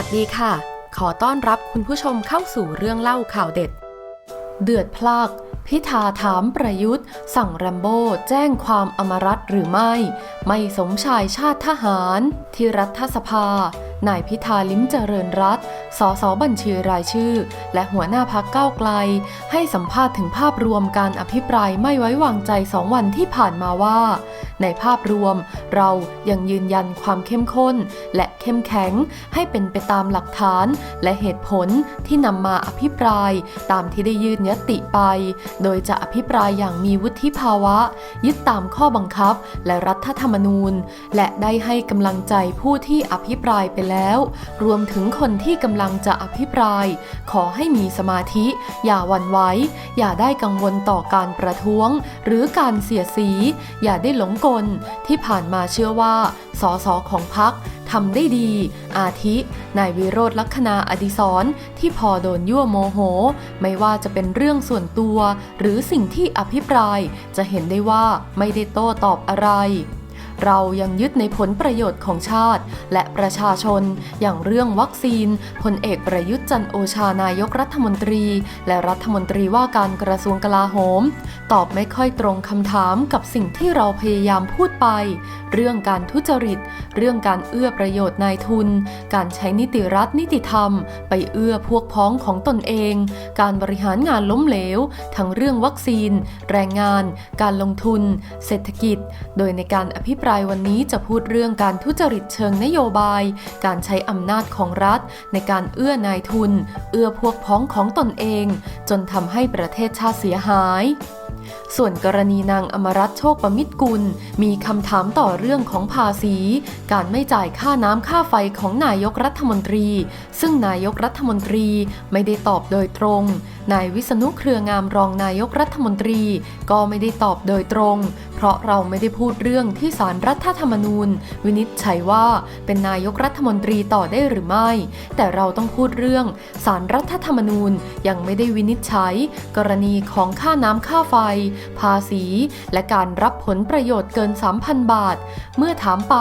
วัสดีค่ะ ขอต้อนรับคุณผู้ชมเข้าสู่เรื่องเล่าข่าวเด็ด เดือดพลาก พิธาถามประยุทธ์ สั่งแรมโบ้แจ้งความอมรัตหรือไม่ ไม่สมชายชาติทหาร ที่รัฐสภา นายพิธาลิ้มเจริญรัตสสบัญชีรายชื่อ และหัวหน้าพักก้าวไกล ให้สัมภาษณ์ถึงภาพรวมการอภิปรายไม่ไว้วางใจสองวันที่ผ่านมาว่า ในภาพรวมเรายังยืนยันความเข้มข้น และเข้มแข็งให้เป็นไปตามหลักฐาน และเหตุผลที่นำมาอภิปราย ตามที่ได้ยื่นยติไป โดยจะอภิปรายอย่างมีวุฒิภาวะ ยึดตามข้อบังคับและรัฐธรรมนูญ และได้ให้กำลังใจผู้ที่อภิปรายไปแล้ว รวมถึงคนที่กำลังจะอภิปราย ขอให้มีสมาธิ อย่าวันไหวอย่าได้กังวลต่อการประท้วง หรือการเสียสี อย่าได้หลงกล ที่ผ่านมาเชื่อว่า สสของพักทำได้ดี อาทิ นายวิโรธลักษณาอดิศรที่พอโดนยั่วโมโห ไม่ว่าจะเป็นเรื่องส่วนตัว หรือสิ่งที่อภิปราย จะเห็นได้ว่าไม่ได้โต้ตอบอะไร เรายังยึดในผลประโยชน์ของชาติ และประชาชน อย่างเรื่องวัคซีนพลเอกประยุทธ์จันโอชานายกรัฐมนตรี และรัฐมนตรีว่าการกระทรวงกลาโหม ตอบไม่ค่อยตรงคำถามกับสิ่งที่เราพยายามพูดไป เรื่องการทุจริต เรื่องการเอื้อประโยชน์นายทุน การใช้นิติรัฐนิติธรรม ไปเอื้อพวกพ้องของตนเอง การบริหารงานล้มเหลว ทั้งเรื่องวัคซีน แรงงาน การลงทุน เศรษฐกิจ โดยในการอภิปรายวันนี้จะพูดเรื่องการทุจริตเชิงนโยบาย การใช้อำนาจของรัฐ ในการเอื้อนายทุน เอื้อพวกพ้องของตนเอง จนทำให้ประเทศชาติเสียหายส่วนกรณีนางอมรัตโชคประมิตรกุล มีคำถามต่อเรื่องของภาษี การไม่จ่ายค่าน้ำค่าไฟของนายกรัฐมนตรี ซึ่งนายกรัฐมนตรีไม่ได้ตอบโดยตรง นายวิษณุเครืองามรองนายกรัฐมนตรี ก็ไม่ได้ตอบโดยตรง เพราะเราไม่ได้พูดเรื่องที่สารรัฐธรรมนูญ วินิจฉัยว่าเป็นนายกรัฐมนตรีต่อได้หรือไม่ แต่เราต้องพูดเรื่องสารรัฐธรรมนูญยังไม่ได้วินิจฉัย กรณีของค่าน้ำค่าไฟ ภาษี และการรับผลประโยชน์เกิน 3,000 บาท เมื่อถามไป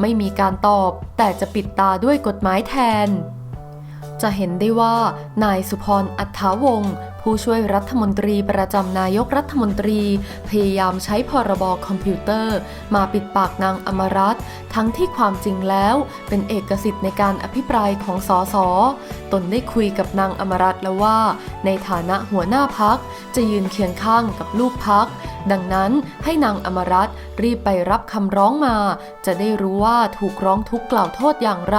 ไม่มีการตอบ แต่จะปิดตาด้วยกฎหมายแทน จะเห็นได้ว่านายสุพรอัฏฐาวงศ์ผู้ช่วยรัฐมนตรีประจำนายกรัฐมนตรี พยายามใช้พรบคอมพิวเตอร์ มาปิดปากนางอมรัตน์ทั้งที่ความจริงแล้ว เป็นเอกสิทธิ์ในการอภิปรายของสสตนได้คุยกับนางอมรัตน์แล้วว่า ในฐานะหัวหน้าพักจะยืนเคียงข้างกับลูกพัก ดังนั้นให้นางอมรัตรีบไปรับคำร้องมา จะได้รู้ว่าถูกร้องทุกกล่าวโทษอย่างไร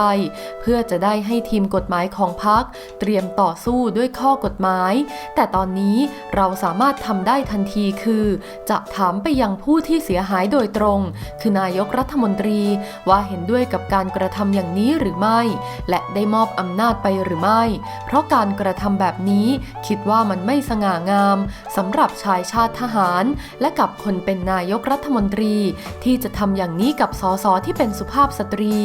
เพื่อจะได้ให้ทีมกฎหมายของพักเตรียมต่อสู้ด้วยข้อกฎหมาย แต่ตอนนี้เราสามารถทำได้ทันทีคือ จะถามไปยังผู้ที่เสียหายโดยตรง คือนายกรัฐมนตรีว่าเห็นด้วยกับการกระทำอย่างนี้หรือไม่ และได้มอบอำนาจไปหรือไม่ เพราะการกระทำแบบนี้คิดว่ามันไม่สง่างามสำหรับชายชาติทหาร และกับคนเป็นนายกรัฐมนตรี ที่จะทำอย่างนี้กับสสที่เป็นสุภาพสตรี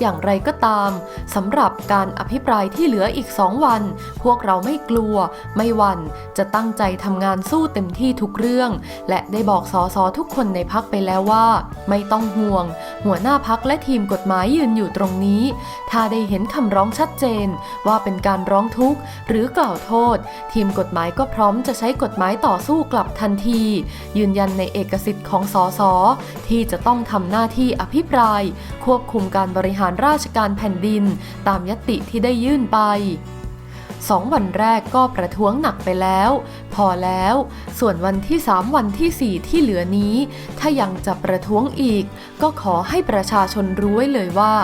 อย่างไรก็ตามสำหรับการอภิปรายที่เหลืออีกสองวัน พวกเราไม่กลัว ไม่หวั่นจะตั้งใจทำงานสู้เต็มที่ทุกเรื่อง และได้บอกสอสอทุกคนในพักไปแล้วว่า ไม่ต้องห่วง หัวหน้าพักและทีมกฎหมายยืนอยู่ตรงนี้ ถ้าได้เห็นคำร้องชัดเจน ว่าเป็นการร้องทุกข์ หรือกล่าวโทษ ทีมกฎหมายก็พร้อมจะใช้กฎหมายต่อสู้กลับทันที ยืนยันในเอกสิทธิ์ของสอสอที่จะต้องทำหน้าที่อภิปราย ควบคุมการบริหารราชการแผ่นดิน ตามยติที่ได้ยื่นไปสองวันแรกก็ประท้วงหนักไปแล้ว พอแล้ว ส่วนวันที่ 3 วันที่ 4 ที่เหลือนี้ ถ้ายังจะประท้วงอีก ก็ขอให้ประชาชนรู้ไว้เลยว่า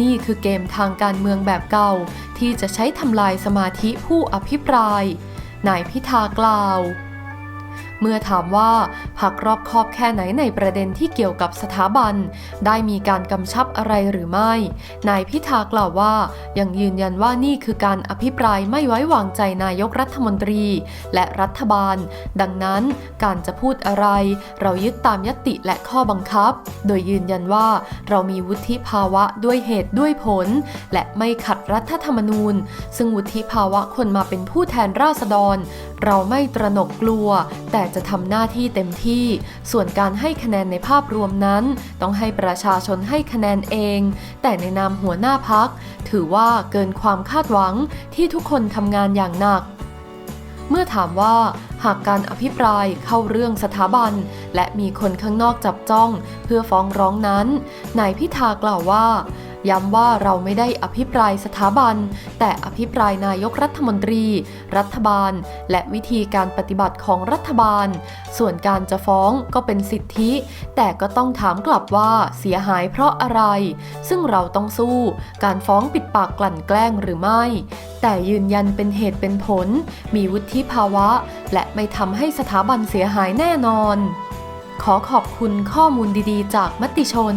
นี่คือเกมทางการเมืองแบบเก่า ที่จะใช้ทำลายสมาธิผู้อภิปราย นายพิธากล่าว เมื่อถามว่าพักรอบคอบแค่ไหนในประเด็นที่เกี่ยวกับสถาบัน ได้มีการกำชับอะไรหรือไม่ นายพิธากล่าวว่ายังยืนยันว่านี่คือการอภิปรายไม่ไว้วางใจนายกรัฐมนตรี และรัฐบาล ดังนั้นการจะพูดอะไร เรายึดตามยติและข้อบังคับ โดยยืนยันว่าเรามีวุฒิภาวะด้วยเหตุด้วยผล และไม่ขัดรัฐธรรมนูญ ซึ่งวุฒิภาวะคนมาเป็นผู้แทนราษฎร เราไม่ตระหนกกลัว แต่จะทำหน้าที่เต็มที่ ส่วนการให้คะแนนในภาพรวมนั้น ต้องให้ประชาชนให้คะแนนเอง แต่ในนามหัวหน้าพัก ถือว่าเกินความคาดหวังที่ทุกคนทำงานอย่างหนัก เมื่อถามว่าหากการอภิปรายเข้าเรื่องสถาบัน และมีคนข้างนอกจับจ้อง เพื่อฟ้องร้องนั้น นายพิธากล่าวว่า ย้ำว่าเราไม่ได้อภิปรายสถาบัน แต่อภิปรายนายกรัฐมนตรี รัฐบาล และวิธีการปฏิบัติของรัฐบาล ส่วนการจะฟ้องก็เป็นสิทธิ แต่ก็ต้องถามกลับว่าเสียหายเพราะอะไร ซึ่งเราต้องสู้ การฟ้องปิดปากกลั่นแกล้งหรือไม่ แต่ยืนยันเป็นเหตุเป็นผล มีวุฒิภาวะ และไม่ทำให้สถาบันเสียหายแน่นอน ขอขอบคุณข้อมูลดีๆ จากมติชน